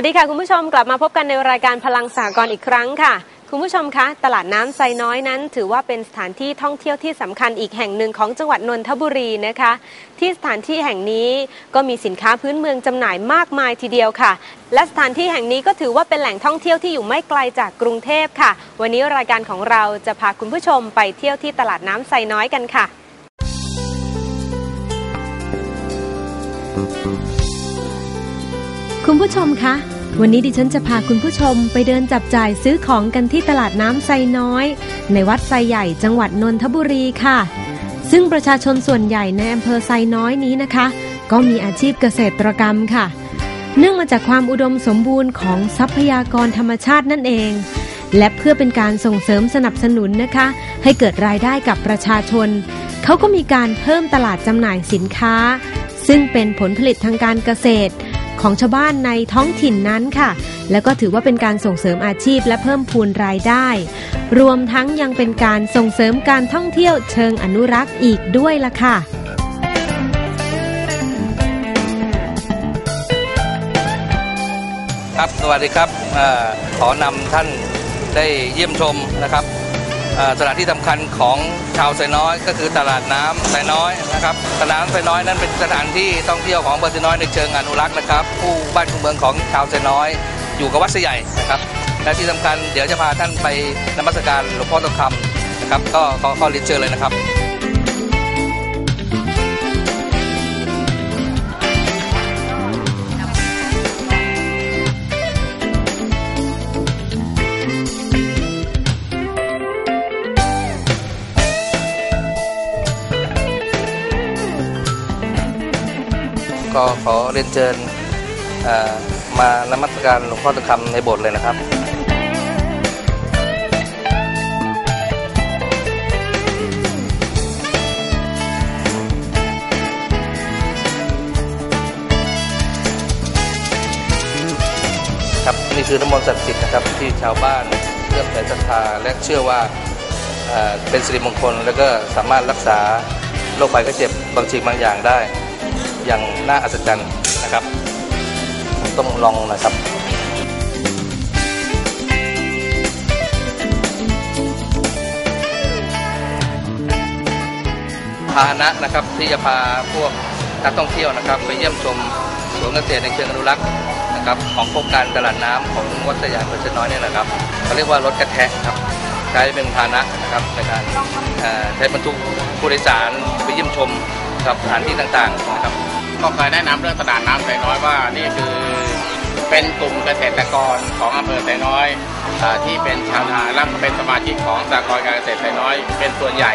วัสดีค่ะ คุณผู้ชมกลับมาพบกันในรายการพลังสากลอีกครั้งค่ะ คุณผู้ชมคะ ตลาดน้ำไซน้อยนั้น ถือว่าเป็นสถานที่ท่องเที่ยวที่สำคัญอีกแห่งหนึ่งของจังหวัดนนทบุรีนะคะ ที่สถานที่แห่งนี้ก็มีสินค้าพื้นเมืองจำหน่ายมากมายทีเดียวค่ะ และสถานที่แห่งนี้ก็ถือว่าเป็นแหล่งท่องเที่ยวที่อยู่ไม่ไกลจากกรุงเทพค่ะ วันนี้รายการของเราจะพาคุณผู้ชมไปเที่ยวที่ตลาดน้ำไซน้อยกันค่ะ คุณผู้ชมคะ วันนี้ดิฉันจะพาคุณผู้ชมไปเดินจับจ่ายซื้อของกันที่ตลาดน้ำไซน้อย ในวัดไซใหญ่จังหวัดนนทบุรีค่ะ ซึ่งประชาชนส่วนใหญ่ในอำเภอไซน้อยนี้นะคะ ก็มีอาชีพเกษตรกรรมค่ะ เนื่องมาจากความอุดมสมบูรณ์ของทรัพยากรธรรมชาตินั่นเอง และเพื่อเป็นการส่งเสริมสนับสนุนนะคะ ให้เกิดรายได้กับประชาชน เขาก็มีการเพิ่มตลาดจำหน่ายสินค้า ซึ่งเป็นผลผลิตทางการเกษตร ของชาวบ้านในท้องถิ่นนั้นค่ะ แล้วก็ถือว่าเป็นการส่งเสริมอาชีพและเพิ่มพูนรายได้ รวมทั้งยังเป็นการส่งเสริมการท่องเที่ยวเชิงอนุรักษ์อีกด้วยล่ะค่ะครับ สวัสดีครับอขอนำท่านได้เยี่ยมชมนะครับ ตลาดที่สำคัญของชาวไซน้อย ก็คือตลาดน้ำไซน้อยนะครับตลาดน้ำไซน้อยนั้นเป็นสถานที่ท่องเที่ยวของเบอร์ไซน้อยในเชิงอนุรักษ์นะครับ ผู้บ้านผู้เมืองของชาวไซน้อย อยู่กับวัดไซใหญ่นะครับและที่สำคัญเดี๋ยวจะพาท่านไปนมัสการหลวงพ่อทองคำนะครับก็ขอขอเรียนเชิญเลยนะครับ ก็ขอเรียนเชิญมานมัสการหลวงพ่อตะคำในโบสถ์เลยนะครับครับนี่คือน้ำมนต์ศักดิ์สิทธิ์นะครับที่ชาวบ้านเลื่อมใสศรัทธาและเชื่อว่าเอ่อเป็นสิริมงคล แล้วก็สามารถรักษาโรคภัยไข้เจ็บบางสิ่งบางอย่างได้ อย่างน่าอัศจรรย์นะครับ ต้องลองนะครับพาหนะนะครับที่จะพาพวกนักท่องเที่ยวนะครับ ไปเยี่ยมชมสวนเกษตรในเชิงอนุรักษ์นะครับ ของโครงการตลาดน้ำของวัดสยามเพื่อน้อยเนี่ยนะครับเขาเรียกว่ารถกระแทกครับใช้เป็นพาหนะนะครับในการเอ่อใช้บรรทุกผู้โดยสารไปเยี่ยมชม กับสถานที่ต่างๆนะครับ ก็เคยแนะนำเรื่องตลาดน้ำไซน้อยว่านี่คือเป็นกลุ่มเกษตรกรของอำเภอไซน้อยที่เป็นชาวนาและเป็นสมาชิกของสากลการเกษตรไซน้อย เป็นส่วนใหญ่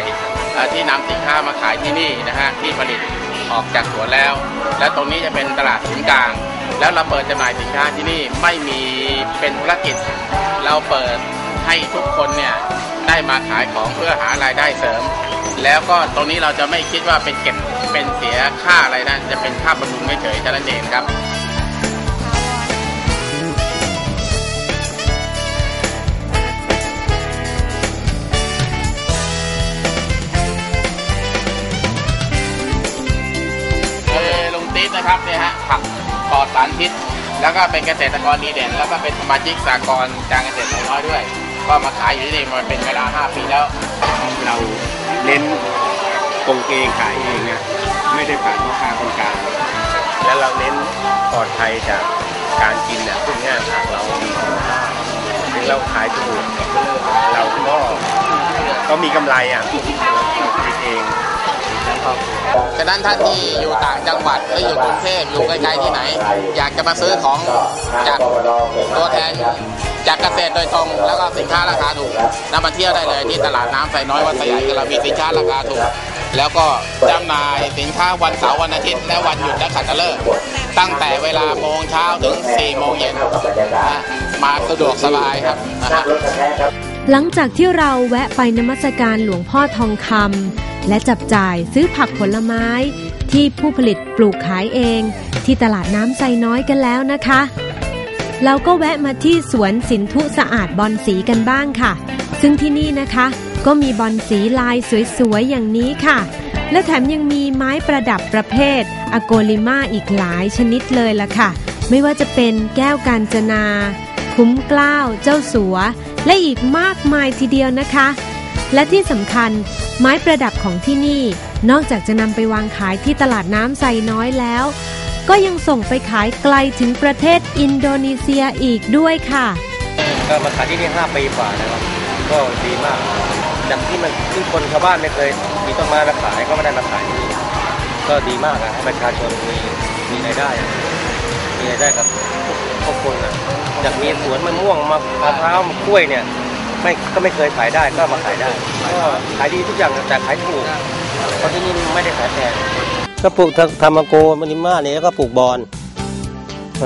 ที่นำสินค้ามาขายที่นี่นะฮะที่ผลิตออกจากสวนแล้ว และตรงนี้จะเป็นตลาดศูนย์กลาง แล้วเราเปิดจำหน่ายสินค้าที่นี่ไม่มีเป็นธุรกิจ เราเปิดให้ทุกคนเนี่ยได้มาขายของเพื่อหารายได้เสริม แล้วก็ตรงนี้เราจะไม่คิดว่าเป็นเก็บเป็นเสียค่าอะไรนะจะเป็นค่าบำรุงไม่เฉยๆเท่านั้นเองครับคือลงติ๊ดนะครับเนี่ยฮะผักปลอดสารพิษ แล้วก็เป็นเกษตรกรดีเด่น แล้วก็เป็นสมาชิกสากลการเกษตรน้อยด้วย ก็มาขายอยู่ที่นี่มาเป็นเวลา 5 ปีแล้วเรา เน้นกงเกงขายเองนะไม่ได้ผ่านพ่อค้าคนกลางแล้วเราเน้นปลอดภัยจากการกินอะพวกเนี้ยหากเรามีคุณภาพถึงเราขายถูกเราก็ก็มีกำไรอะเราผลิตเอง เลี้งครอบครัวฉะนั้นท่านที่อยู่ต่างจังหวัดหรืออยู่กรุงเทพอยู่ไกลๆที่ไหน อยากจะมาซื้อของจากตัวแทนจากเกษตรโดยตรง แล้วก็สินค้าราคาถูกนำมาเที่ยวได้เลยที่ตลาดน้ำไซน้อยวัดสยามกระมีสินค้าราคาถูก แล้วก็จำหน่ายสินค้าวันเสาร์วันอาทิตย์และวันหยุดและขัตฤกษ์ตั้งแต่เวลาโมงเช้าถึง4โมงเย็นมาสะดวกสบายครับนะฮะหลังจากที่เราแวะไปนมัสการหลวงพ่อทองคำ และจับจ่ายซื้อผักผลไม้ ที่ผู้ผลิตปลูกขายเอง ที่ตลาดน้ำไซน้อยกันแล้วนะคะ เราก็แวะมาที่สวนสินธุสะอาดบอนสีกันบ้างค่ะ ซึ่งที่นี่นะคะ ก็มีบอนสีลายสวยๆอย่างนี้ค่ะ และแถมยังมีไม้ประดับประเภทอโกลิมาอีกหลายชนิดเลยล่ะค่ะ ไม่ว่าจะเป็นแก้วกาญจนา คุ้มกล้าว เจ้าสัว และอีกมากมายทีเดียวนะคะและที่สำคัญ ไม้ประดับของที่นี่นอกจากจะนำไปวางขายที่ตลาดน้ำไซน้อยแล้ว ก็ยังส่งไปขายไกลถึงประเทศอินโดนีเซียอีกด้วยค่ะก็มาขายที่นี่5ปีกว่านะครับ ก็ดีมากจากที่มันที่คนชาวบ้านไม่เคยมีต้นไม้มาขายก็ไม่ได้มาขายที่นี่ก็ดีมากอะให้ประชาชนมีมีรายได้ มีรายได้กับทุกคนอะจากมีสวนมะม่วงมะมะพร้าวมะกล้วยเนี่ย ไม่ก็ไม่เคยขายได้ก็มาขายได้ก็ขายดีทุกอย่างแต่ขายถูกเพราะที่นี่ไม่ได้ขายแพงก็ปลูกทำมโกมานิมาเนี่ยก็ปลูกบอล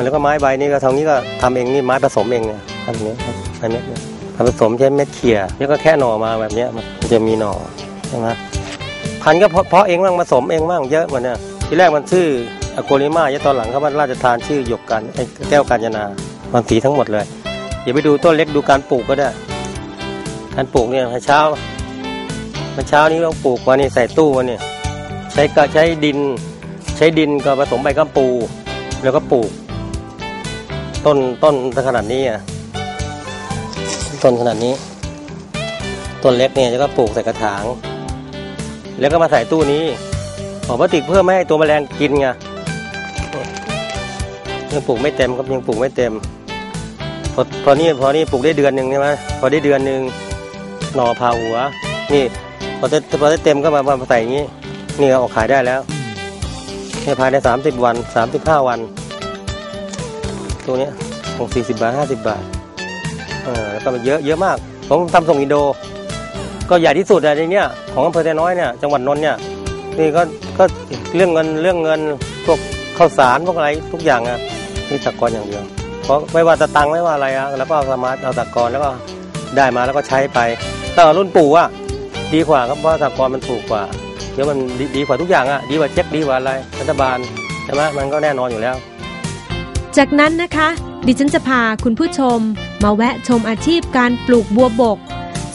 แล้วก็ไม้ใบนี่ก็ทางนี้ก็ทำเองนี่ไม้ผสมเองเนี่ยทำอย่างนี้ครับอันนี้เนี่ยทำผสมใช้เม็ดเขี่ยแล้วก็แค่หน่อมาแบบนี้มันจะมีหน่อใช่ไหมพันก็เพาะเพาะเองบ้างผสมเองบ้างเยอะมันเนี่ยทีแรกมันชื่ออโกลิมาแล้วตอนหลังเขามาราชทานชื่อหยกกันไอ้แก้วกาญจนามันสีทั้งหมดเลยอย่าไปดูต้นเล็กดูการปลูกก็ได้ การปลูกเนี่ยเช้าเมื่อเช้านี้เราปลูกมานี่ใส่ตู้มาเนี่ยใช้ก็ใช้ดิน ใช้ดินก็ผสมใบกัมปู แล้วก็ปลูก ต้นต้นขนาดนี้อะต้นขนาดนี้ ต้นเล็กเนี่ยแล้วก็ปลูกใส่กระถาง แล้วก็มาใส่ตู้นี้ห่อพลาสติกเพื่อไม่ให้ตัวแมลงกินไงยังปลูกไม่เต็มครับยังปลูกไม่เต็มพอพอนี่พอนี่ปลูกได้เดือนหนึ่งใช่ไหมพอได้เดือนหนึ่ง น่อผ่าหัว นี่พอได้พอได้เต็มก็มามาใส่อย่างนี้ นี่เอาออกขายได้แล้วเนี่ยภายในสามสิบวันสามสิบห้าวัน ตัวนี้ของสี่สิบบาทห้าสิบบาทเออแล้วก็มันเยอะเยอะมาก ผมทำส่งอินโด ก็ใหญ่ที่สุดอะในเนี้ยของอำเภอไซน้อยเนี่ยจังหวัดนนท์เนี่ยนี่ก็ก็เรื่องเงินเรื่องเงินพวกข้าวสารพวกอะไรทุกอย่างอะนี่ตะกอนอย่างเดียว เพราะไม่ว่าจะตังค์ไม่ว่าอะไรอะแล้วก็สามารถเอาตะกอนแล้วก็ได้มาแล้วก็ใช้ไป แต่รุ่นปู่อะดีกว่าครับเพราะตะกอนมันถูกกว่าเดี๋ยวมันดีกว่าทุกอย่างอะดีกว่าเช็คดีกว่าอะไรรัฐบาลใช่ไหมมันก็แน่นอนอยู่แล้ว จากนั้นนะคะ ดิฉันจะพาคุณผู้ชม มาแวะชมอาชีพการปลูกบัวบก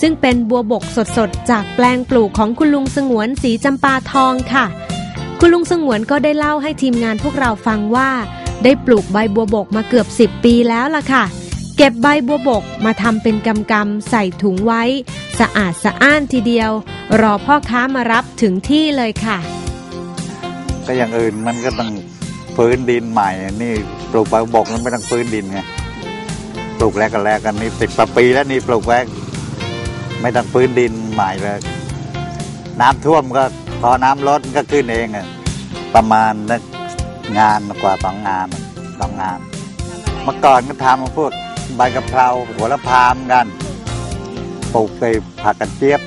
ซึ่งเป็นบัวบกสดๆ จากแปลงปลูกของคุณลุงสงวนสีจำปาทองค่ะ คุณลุงสงวนก็ได้เล่าให้ทีมงานพวกเราฟังว่า ได้ปลูกใบบัวบกมาเกือบ 10 ปีแล้วล่ะค่ะ เก็บใบบัวบกมาทำเป็นกำกำๆใส่ถุงไว้ สะอาดสะอ้านทีเดียว รอพ่อค้ามารับถึงที่เลยค่ะ ก็อย่างอื่นมันก็ต้องฟื้นดินใหม่ นี่ปลูกใบบกมันไม่ต้องฟื้นดินไงปลูกแรกกันแรกกันนี่สิบปีแล้วนี่ปลูกแรกไม่ต้องฟื้นดินใหม่เลยน้ำท่วมก็พอน้ำลดก็ขึ้นเองอะประมาณนักงานกว่าสองงานสองงาน เมื่อก่อนก็ทำพวกใบกะเพราหัวละพามกัน ปลูกไปผักกระเจี๊ยบ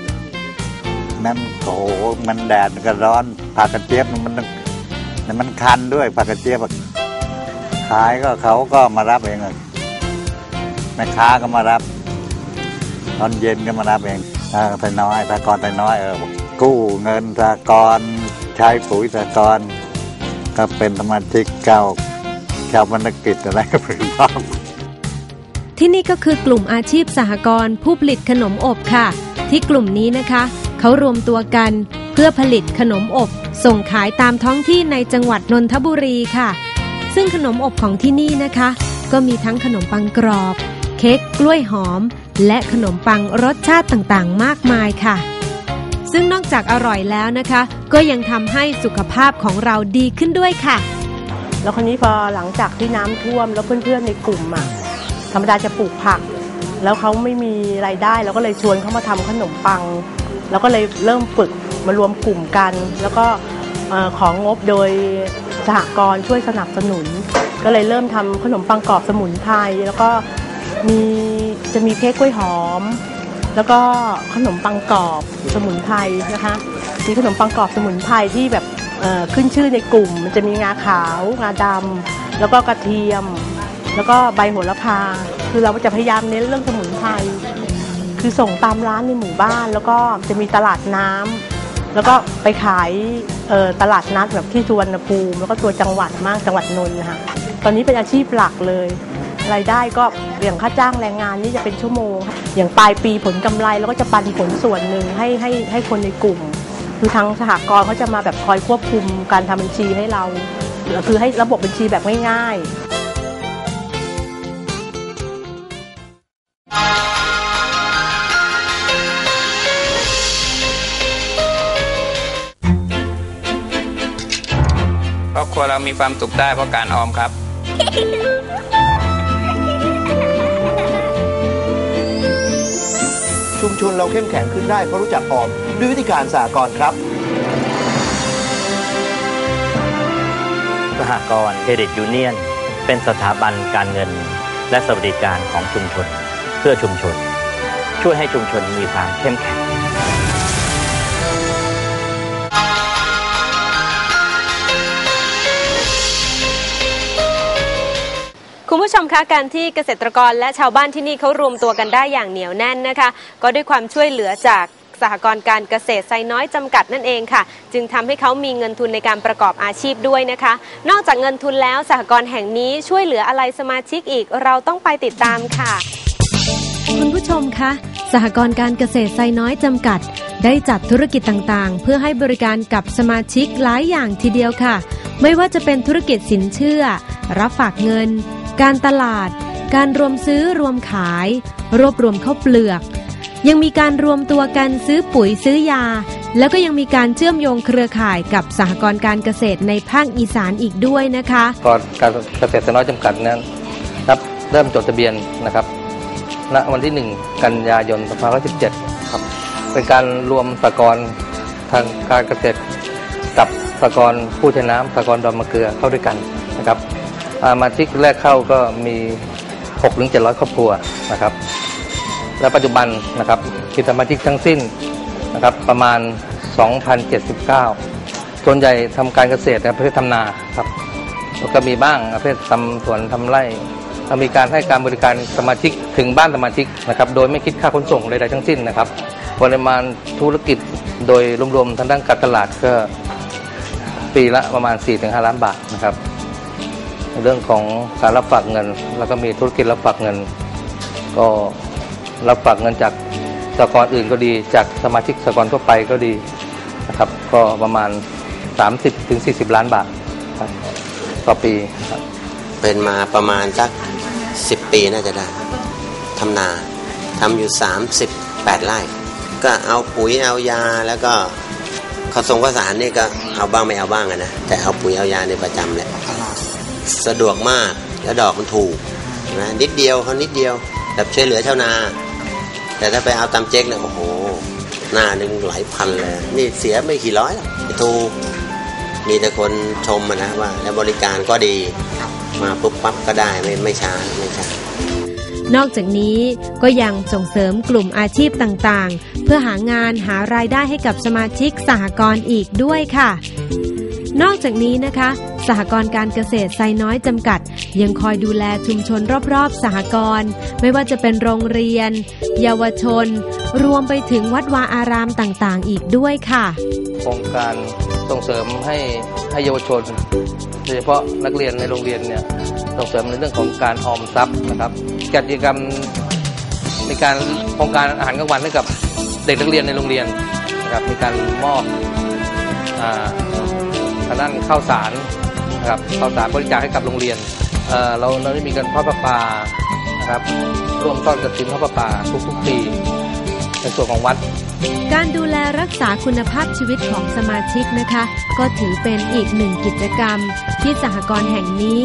นั่นโอ้โหมันแดดก็ร้อนผักกระเจี๊ยบมันมันมันคันด้วยผักกระเจี๊ยบขายก็เขาก็มารับเองแม่ค้าก็มารับ ตอนเย็นก็มารับเองถ้าไทยน้อยตากรไทยน้อยเออกู้เงินตากรใช้ปุ๋ยตากรก็เป็นสมาชิกเก่าชาวบรรณกิจอะไรก็เป็นบ้าง ที่นี่ก็คือกลุ่มอาชีพสหกรณ์ผู้ผลิตขนมอบค่ะ ที่กลุ่มนี้นะคะ เขารวมตัวกันเพื่อผลิตขนมอบ ส่งขายตามท้องที่ในจังหวัดนนทบุรีค่ะ ซึ่งขนมอบของที่นี่นะคะ ก็มีทั้งขนมปังกรอบ เค้กกล้วยหอม และขนมปังรสชาติต่างๆ มากมายค่ะ ซึ่งนอกจากอร่อยแล้วนะคะ ก็ยังทำให้สุขภาพของเราดีขึ้นด้วยค่ะ แล้วคนนี้พอหลังจากที่น้ำท่วมแล้วเพื่อนๆในกลุ่มอะ รรมดาจะปลูกผัก แล้วเขาไม่มีรายได้เราก็เลยชวนเขามาทำขนมปัง แล้วก็เลยเริ่มฝึกมารวมกลุ่มกัน แล้วก็ของงบโดยสหกรณ์ช่วยสนับสนุน ก็เลยเริ่มทำขนมปังกรอบสมุนไพรแล้วก็มีจะมีเค้กกล้วยหอม แล้วก็ขนมปังกรอบสมุนไพรนะคะมีขนมปังกรอบสมุนไพรที่แบบขึ้นชื่อในกลุ่ม มันจะมีงาขาวงาดำแล้วก็กระเทียม แล้วก็ใบโหระพา คือเราจะพยายามเน้นเรื่องสมุนไพรคือส่งตามร้านในหมู่บ้าน แล้วก็จะมีตลาดน้ำแล้วก็ไปขายตลาดนัดแบบที่สุวรรณภูมิ แล้วก็ตัวจังหวัดมากจังหวัดนนท์นะคะตอนนี้เป็นอาชีพหลักเลยรายได้ก็อย่างค่าจ้างแรงงานนี่จะเป็นชั่วโมง อย่างปลายปีผลกำไรแล้วก็จะปันผลส่วนหนึ่งให้ให้ให้คนในกลุ่ม คือทางสหกรณ์เขาจะมาแบบคอยควบคุมการทำบัญชีให้เราคือให้ระบบบัญชีแบบง่ายๆ รอบครัวเรามีความสุขได้เพราะการออมครับ ชุมชนเราเข้มแข็งขึ้นได้เพราะรู้จักออมด้วยวิธีการสากลครับสหกรณ์เครดิตยูเนียน เป็นสถาบันการเงิน และสวัสดิการของชุมชน เพื่อชุมชน ช่วยให้ชุมชนมีความเข้มแข็ง การที่เกษตรกรและชาวบ้านที่นี่เขารวมตัวกันได้อย่างเหนียวแน่นนะคะ ก็ด้วยความช่วยเหลือจากสหกรณ์การเกษตรไซน้อยจำกัดนั่นเองค่ะ จึงทำให้เขามีเงินทุนในการประกอบอาชีพด้วยนะคะ นอกจากเงินทุนแล้วสหกรณ์แห่งนี้ช่วยเหลืออะไรสมาชิกอีกเราต้องไปติดตามค่ะ คุณผู้ชมคะสหกรณ์การเกษตรไซน้อยจำกัด ได้จัดธุรกิจต่างๆ เพื่อให้บริการกับสมาชิกหลายอย่างทีเดียวค่ะ ไม่ว่าจะเป็นธุรกิจสินเชื่อ รับฝากเงิน การตลาด การรวมซื้อรวมขาย รวบรวมข้าวเปลือก ยังมีการรวมตัวกันซื้อปุ๋ยซื้อยา แล้วก็ยังมีการเชื่อมโยงเครือข่ายกับสหกรณ์การเกษตรในภาคอีสานอีกด้วยนะคะก่อนการเกษตรสน้อยจำกัดนั้นครับเริ่มจดทะเบียนนะครับณวันที่ 1 กันยายน2517ครับเป็นการรวมสหกรณ์ทางการเกษตรกับสหกรณ์ผู้ใช้น้ำสหกรณ์ดอนมะเกลือเข้าด้วยกันนะครับ มาชิกแรกเข้าก็มี6ถึง700 ครอบครัวนะครับ และปัจจุบันนะครับมีสมาชิกทั้งสิ้นนะครับประมาณ 2,079 ส่วนใหญ่ทำการเกษตรในประเภททำนาครับแล้วก็มีบ้างประเภททำสวนทำไร่เรามีการให้การบริการสมาชิกถึงบ้านสมาชิกนะครับโดยไม่คิดค่าขนส่งใดๆทั้งสิ้นนะครับปริมาณธุรกิจโดยรวมๆทางด้านการตลาดก็ปีละประมาณ 4-5 ล้านบาทนะครับ เรื่องของการรับฝากเงิน แล้วก็มีธุรกิจรับฝากเงิน ก็รับฝากเงินจากสหกรณ์อื่นก็ดี จากสมาชิกสหกรณ์ทั่วไปก็ดีนะครับ ก็ประมาณ 30-40ถึง40 ล้านบาทครับต่อปีครับเป็นมาประมาณสักสิบปีน่าจะได้ทำนาทำอยู่ 38ไร่ก็เอาปุ๋ยเอายาแล้วก็ข้าวทรงข้าวสารนี่ก็เอาบ้างไม่เอาบ้างอะนะแต่เอาปุ๋ยเอายาในประจำแหละ สะดวกมากแล้วดอกมันถูกนะนิดเดียวเขานิดเดียวแบบช่วยเหลือชาวนา แต่ถ้าไปเอาตามเจ๊กเนี่ยโอ้โห หน้าหนึ่งหลายพันเลยนี่เสียไม่กี่ร้อยหรอกถูกมีแต่คนชมอะนะว่า แล้วบริการก็ดีมาปุ๊บปั๊บก็ได้ไม่ไม่ช้าไม่ช้านอกจากนี้ก็ยังส่งเสริมกลุ่มอาชีพต่างๆ เพื่อหางานหารายได้ให้กับสมาชิกสหกรณ์อีกด้วยค่ะ นอกจากนี้นะคะ สหกรณ์การเกษตรไซน้อยจำกัด ยังคอยดูแลชุมชนรอบๆ สหกรณ์ไม่ว่าจะเป็นโรงเรียน เยาวชน รวมไปถึงวัดวาอารามต่างๆ อีกด้วยค่ะ โครงการส่งเสริมให้ให้เยาวชนโดยเฉพาะนักเรียนในโรงเรียนเนี่ยส่งเสริมในเรื่องของการออมทรัพย์นะครับกิจกรรมในการโครงการอาหารกลางวันให้กับเด็กนักเรียนในโรงเรียนนะครับมีการมอบอ่า ทางด้านข้าวสารนะครับข้าวสารบริจาคให้กับโรงเรียนเเราเราได้มีการทอดประปานะครับร่วมทอดกระถิ่นทอดประปาทุกๆปีในส่วนของวัด การดูแลรักษาคุณภาพชีวิตของสมาชิกนะคะ ก็ถือเป็นอีกหนึ่งกิจกรรม ที่สหกรณ์แห่งนี้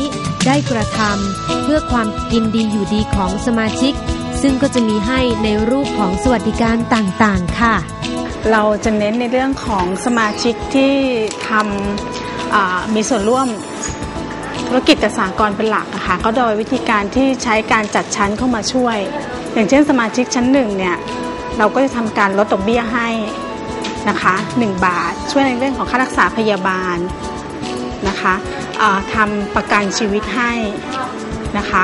ได้กระทำเพื่อความกินดีอยู่ดีของสมาชิก ซึ่งก็จะมีให้ในรูปของสวัสดิการต่างๆ ค่ะ เราจะเน้นในเรื่องของสมาชิกที่ทำมีส่วนร่วมธุรกิจกับสากลเป็นหลักนะคะก็โดยวิธีการที่ใช้การจัดชั้นเข้ามาช่วย อย่างเช่นสมาชิกชั้นหนึ่งเนี่ยเราก็จะทำการลดดอกเบี้ยให้นะคะ1บาท ช่วยในเรื่องของค่ารักษาพยาบาลนะคะทำประกันชีวิตให้นะคะ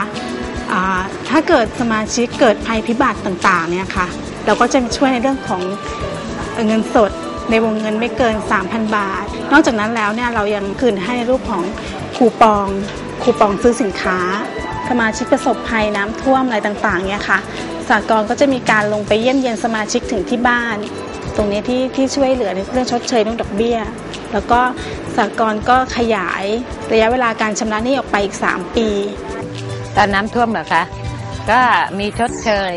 ถ้าเกิดสมาชิกเกิดภัยพิบัติต่างๆเนี่ยค่ะเราก็จะช่วยในเรื่องของ เงินสดในวงเงินไม่เกิน 3,000 บาท นอกจากนั้นแล้วเนี่ยเรายังคืนให้ในรูปของคูปอง คูปองซื้อสินค้า สมาชิกประสบภัยน้ำท่วมอะไรต่างๆเนี่ยค่ะสากลก็จะมีการลงไปเยี่ยมเยียนสมาชิกถึงที่บ้าน ตรงนี้ที่ที่ช่วยเหลือในเรื่องชดเชยเรื่องดอกเบี้ย แล้วก็สากลก็ขยายระยะเวลาการชำระหนี้ออกไปอีก 3 ปี ตอนน้ำท่วมเหรอคะ ก็มีชดเชย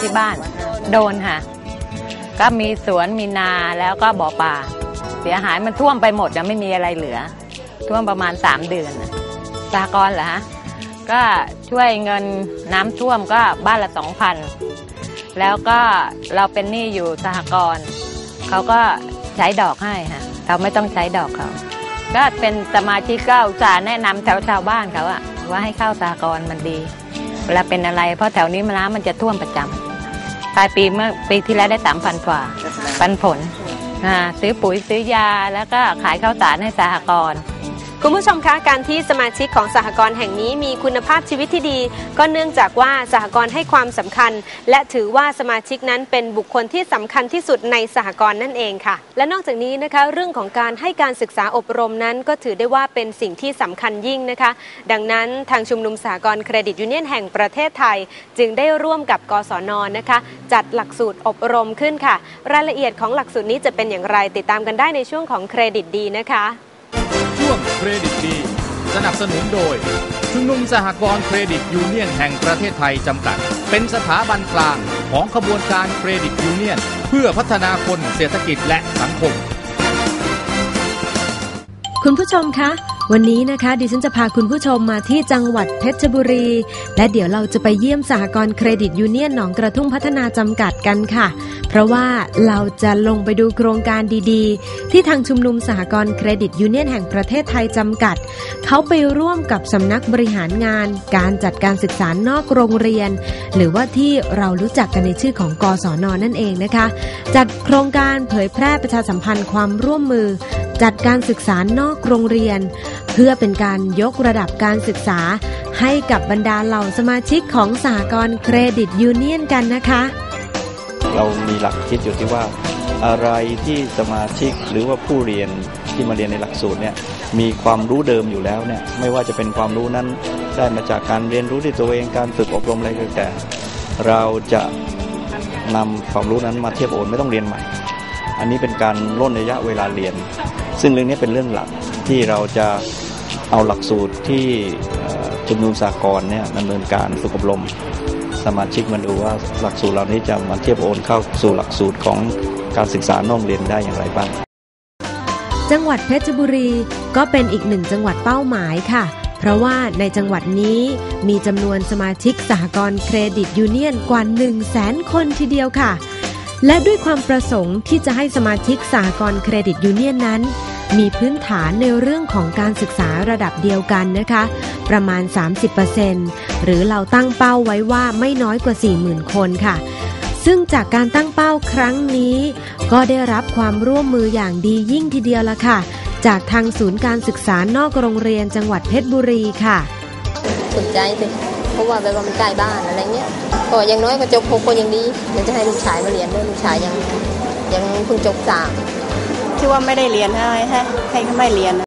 ที่บ้าน โดนค่ะ ก็มีสวนมีนาแล้วก็บ่อปลาเสียหายมันท่วมไปหมดนะไม่มีอะไรเหลือ ท่วมประมาณสามเดือนน่ะสากรเหรอฮะก็ช่วยเงินน้ำท่วมก็บ้านละสองพันแล้วก็เราเป็นหนี้อยู่สหกรณ์เขาก็ใช้ดอกให้ค่ะเราไม่ต้องใช้ดอกเขาก็เป็นสมาชิกก็อุตส่าแนะนำแถวชาวบ้านเขาอะว่าให้เข้าสหกรณ์มันดีเวลาเป็นอะไร เพราะแถวนี้น้ำมันจะท่วมประจำ ปลายปีเมื่อปีที่แล้วได้สามพันกว่า ปันผลอ่าซื้อปุ๋ยซื้อยาแล้วก็ขายข้าวสารให้สหกรณ์ คุณผู้ชมคะการที่สมาชิกของสหกรณ์แห่งนี้มีคุณภาพชีวิตที่ดี ก็เนื่องจากว่าสหกรณ์ให้ความสำคัญ และถือว่าสมาชิกนั้นเป็นบุคคลที่สำคัญที่สุดในสหกรณ์นั่นเองค่ะ และนอกจากนี้นะคะเรื่องของการให้การศึกษาอบรมนั้นก็ถือได้ว่าเป็นสิ่งที่สำคัญยิ่งนะคะ ดังนั้นทางชุมนุมสหกรณ์เครดิตยูเนียนแห่งประเทศไทย จึงได้ร่วมกับกศนนะคะ จัดหลักสูตรอบรมขึ้นค่ะ รายละเอียดของหลักสูตรนี้จะเป็นอย่างไรติดตามกันได้ในช่วงของเครดิตดีนะคะ เครดิตดี สนับสนุนโดยชุมนุมสหกรณ์เครดิตยูเนียนแห่งประเทศไทยจำกัด เป็นสถาบันกลางของขบวนการเครดิตยูเนียน เพื่อพัฒนาคนเศรษฐกิจและสังคม คุณผู้ชมคะ วันนี้นะคะดิฉันจะพาคุณผู้ชมมาที่จังหวัดเพชรบุรี และเดี๋ยวเราจะไปเยี่ยมสหกรณ์เครดิตยูเนียนหนองกระทุ่มพัฒนาจำกัดกันค่ะ เพราะว่าเราจะลงไปดูโครงการดีๆ ที่ทางชุมนุมสหกรณ์เครดิตยูเนียนแห่งประเทศไทยจำกัด เขาไปร่วมกับสำนักบริหารงาน การจัดการศึกษานอกโรงเรียน หรือว่าที่เรารู้จักกันในชื่อของกศนนั่นเองนะคะจัดโครงการเผยแพร่ประชาสัมพันธ์ความร่วมมือ จัดการศึกษานอกโรงเรียนเพื่อเป็นการยกระดับการศึกษา ให้กับบรรดาเหล่าสมาชิกของสหกรณ์เครดิตยูเนียนกันนะคะ เรามีหลักคิดอยู่ที่ว่า อะไรที่สมาชิกหรือว่าผู้เรียนที่มาเรียนในหลักสูตรเนี่ยมีความรู้เดิมอยู่แล้วเนี่ยไม่ว่าจะเป็นความรู้นั้นได้มาจากการเรียนรู้ด้วยตัวเองการฝึกอบรมอะไรก็แต่ เราจะนำความรู้นั้นมาเทียบโอนไม่ต้องเรียนใหม่ อันนี้เป็นการล่นระยะเวลาเรียน ซึ่งเรื่องนี้เป็นเรื่องหลัก ที่เราจะเอาหลักสูตรที่ชุมนุมสากลเนี่ยดำเนินการฝึกอบรมสมาชิกมาดูว่าหลักสูตรเหล่านี้จะมาเทียบโอนเข้าสู่หลักสูตรของการศึกษานอกเรียนได้อย่างไรบ้าง จังหวัดเพชรบุรีก็เป็นอีกหนึ่งจังหวัดเป้าหมายค่ะ เพราะว่าในจังหวัดนี้มีจำนวนสมาชิกสหกรณ์เครดิตยูเนียนกว่า 1 0 0 0 0แสนคนทีเดียวค่ะ และด้วยความประสงค์ที่จะให้สมาชิกสหกรณ์เครดิตยูเนียนนั้น มีพื้นฐานในเรื่องของการศึกษาระดับเดียวกันนะคะ ประมาณ 30%หรือเราตั้งเป้าไว้ว่าไม่น้อยกว่า 40,000 คนค่ะ ซึ่งจากการตั้งเป้าครั้งนี้ ก็ได้รับความร่วมมืออย่างดียิ่งทีเดียวละค่ะ จากทางศูนย์การศึกษานอกโรงเรียนจังหวัดเพชรบุรีค่ะสนใจสิเพราะว่าแบบว่ามันใกล้บ้านอะไรเงี้ยก็อยังน้อยก็จบหกคนยังดีเดี๋ยวจะให้ลูกชายมาเรียนด้วยลูกชายยังยังเพิ่งจบสาม ที่ว่าไม่ได้เรียนให้ให้ให้เขาไม่เรียน